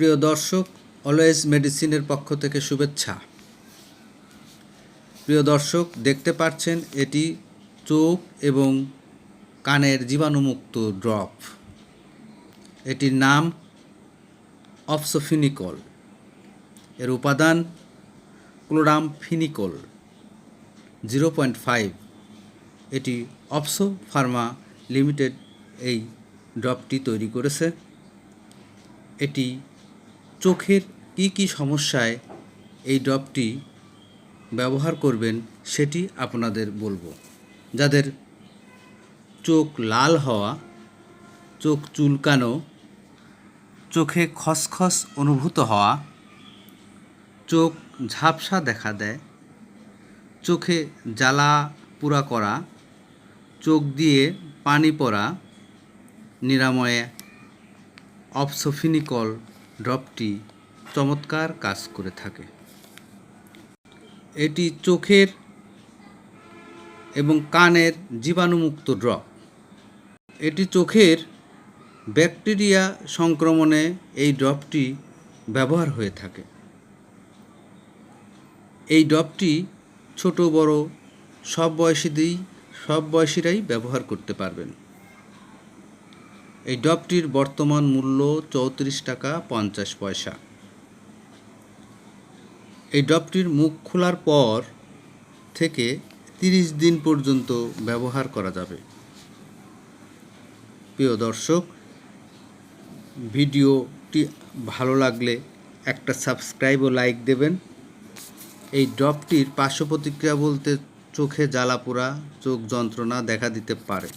প্রিয় দর্শক, অলওয়েজ মেডিসিনের পক্ষ থেকে শুভেচ্ছা। প্রিয় দর্শক, দেখতে পাচ্ছেন, এটি চোখ এবং কানের জীবাণুমুক্ত ড্রপ। এটির নাম অপসোফিনিকল এর উপাদান chloramphenicol zero point five. এটি অপসো ফার্মা লিমিটেড এই ড্রপটি তৈরি করেছে। এটি চোখের কী কী সমস্যায় এই ড্রপটি ব্যবহার করবেন সেটি আপনাদের বলব। যাদের চোখ লাল হওয়া, চোখ চুলকানো, চোখে খসখস অনুভূত হওয়া, চোখ ঝাপসা দেখা দেয়, চোখে জ্বালা পুরা করা, চোখ দিয়ে পানি পড়া নিরাময়ে অপসোফিনিকল ড্রপটি চমৎকার কাজ করে থাকে। এটি চোখের এবং কানের জীবাণুমুক্ত ড্রপ। এটি চোখের ব্যাকটেরিয়া সংক্রমণে এই ড্রপটি ব্যবহার হয়ে থাকে। এই ড্রপটি ছোট, বড়, সব বয়সীদেরই, সব বয়সীরাই ব্যবহার করতে পারবেন। এই ডবটির বর্তমান মূল্য চৌত্রিশ টাকা পঞ্চাশ পয়সা। এই ডবটির মুখ খোলার পর থেকে তিরিশ দিন পর্যন্ত ব্যবহার করা যাবে। প্রিয় দর্শক, ভিডিওটি ভালো লাগলে একটা সাবস্ক্রাইব ও লাইক দেবেন। এই ড্রপটির পার্শ্ব প্রতিক্রিয়া বলতে চোখে জ্বালা পোড়া চোখ যন্ত্রণা দেখা দিতে পারে।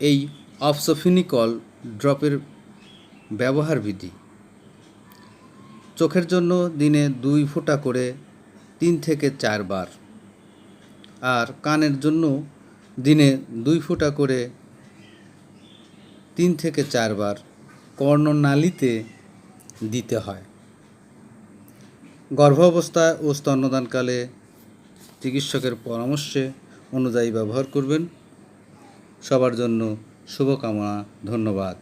এই অপসোফিনিকল ড্রপের ব্যবহার বিধি। চোখের জন্য দিনে দুই ফোঁটা করে তিন থেকে চারবার আর কানের জন্য দিনে দুই ফোঁটা করে তিন থেকে চারবার কর্ণনালীতে দিতে হয়। গর্ভাবস্থায় ও স্তন্যদানকালে চিকিৎসকের পরামর্শে অনুযায়ী ব্যবহার করবেন। সবার জন্য শুভকামনা ধন্যবাদ।